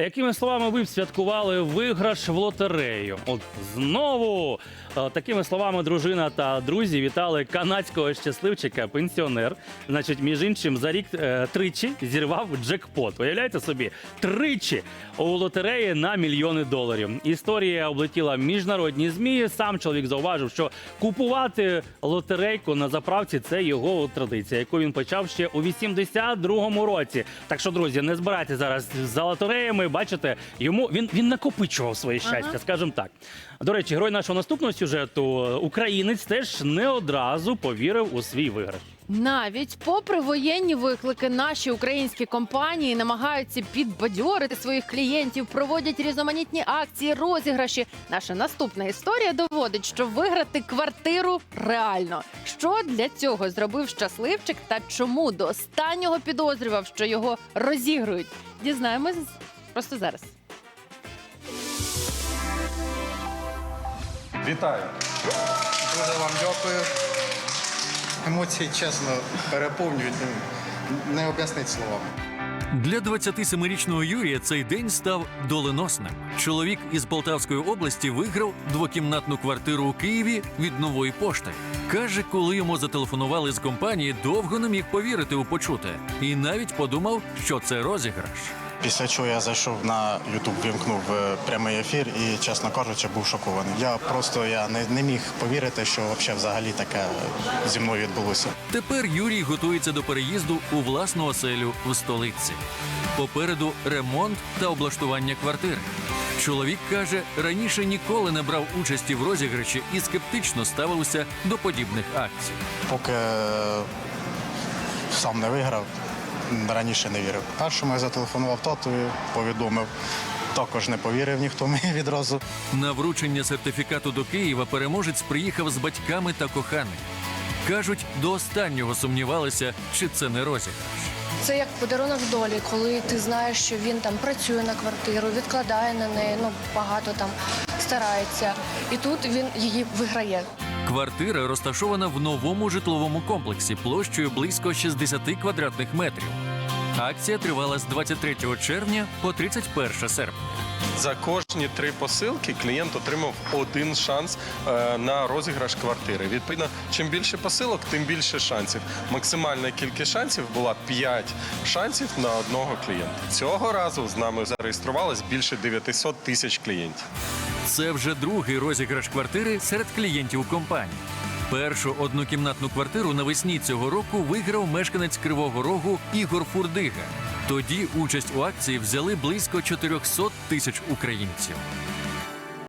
Якими словами ви б святкували виграш в лотерею? От знову такими словами дружина та друзі вітали канадського щасливчика, пенсіонер. Значить, між іншим, за рік е, тричі зірвав джекпот. Уявляєте собі, тричі у лотереї на мільйони доларів. Історія облетіла міжнародні змі. Сам чоловік зауважив, що купувати лотерейку на заправці це його традиція, яку він почав ще у 82-му році. Так що, друзі, не збирайте зараз за лотереями. Бачите, йому він, він накопичував своє щастя, скажімо так. До речі, герой нашого наступного сюжету, українець, теж не одразу повірив у свій виграш. Навіть попри воєнні виклики, наші українські компанії намагаються підбадьорити своїх клієнтів, проводять різноманітні акції, розіграші. Наша наступна історія доводить, що виграти квартиру реально. Що для цього зробив щасливчик та чому до останнього підозрював, що його розігрують? Дізнаємось просто зараз. Вітаю! Дуже вам дякую. Емоції, чесно, переповнюють. Не об'яснить словами. Для 27-річного Юрія цей день став доленосним. Чоловік із Полтавської області виграв двокімнатну квартиру у Києві від нової пошти. Каже, коли йому зателефонували з компанії, довго не міг повірити у почуте, і навіть подумав, що це розіграш. Після чого я зайшов на Ютуб, вімкнув е, прямий ефір і, чесно кажучи, був шокований. Я просто я не, не міг повірити, що вообще взагалі таке зі мною відбулося. Тепер Юрій готується до переїзду у власну оселю в столиці. Попереду ремонт та облаштування квартири. Чоловік каже, раніше ніколи не брав участі в розіграші і скептично ставився до подібних акцій. Поки е, сам не виграв, раніше не вірив. Першому я зателефонував татові, повідомив. Також не повірив ніхто мені відразу. На вручення сертифікату до Києва переможець приїхав з батьками та коханим. Кажуть, до останнього сумнівалися, чи це не розіграш. Це як подарунок долі, коли ти знаєш, що він там працює на квартиру, відкладає на неї, ну багато там старається. І тут він її виграє. Квартира розташована в новому житловому комплексі площею близько 60 квадратних метрів. Акція тривала з 23 червня по 31 серпня. За кожні три посилки клієнт отримав один шанс е, на розіграш квартири. Відповідно, чим більше посилок, тим більше шансів. Максимальна кількість шансів була 5 шансів на одного клієнта. Цього разу з нами зареєструвалось більше 900 тисяч клієнтів. Це вже другий розіграш квартири серед клієнтів компанії. Першу однокімнатну квартиру навесні цього року виграв мешканець Кривого Рогу Ігор Фурдига. Тоді участь у акції взяли близько 400 тисяч українців.